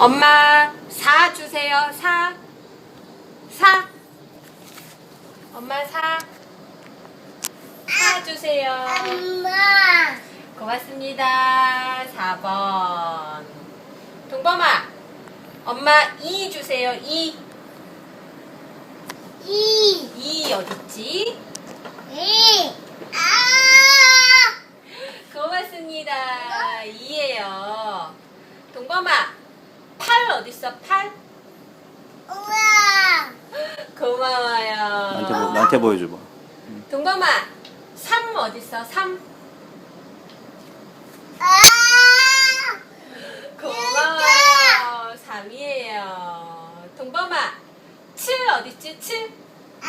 엄마 4 주세요. 4. 4. 엄마 4. 4 주세요. 엄마. 고맙습니다. 4번. 동범아. 엄마 2 주세요. 2. 이. 2 어딨지? 이. 아. 고맙습니다. 2예요. 동범아. 8 어딨어? 8? 우와. 고마워요. 나한테, 보, 나한테 보여줘봐. 동범아. 3 어딨어? 3? 아. 고마워요. 3이에요. 동범아. 7 어딨지? 7? 아.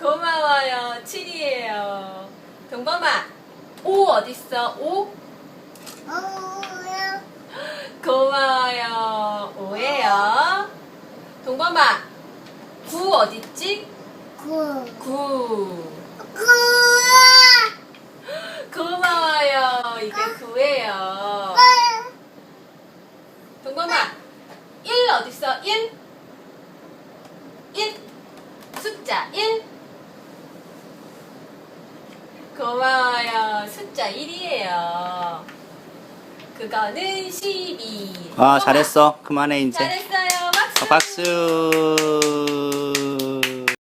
고마워요. 7이에요. 동범아. 5 어딨어? 5? 우와. 고마워요. 5예요. 동범아. 9 어딨지? 구. 9. 구와. 고마워요. 이게 9예요. 동범아. 1 어딨어? 1? 1. 숫자 1. 고마워요. 숫자 1이에요. 그거는 12. 아, 잘했어. 그만해, 이제. 잘했어요. 박수. 어, 박수.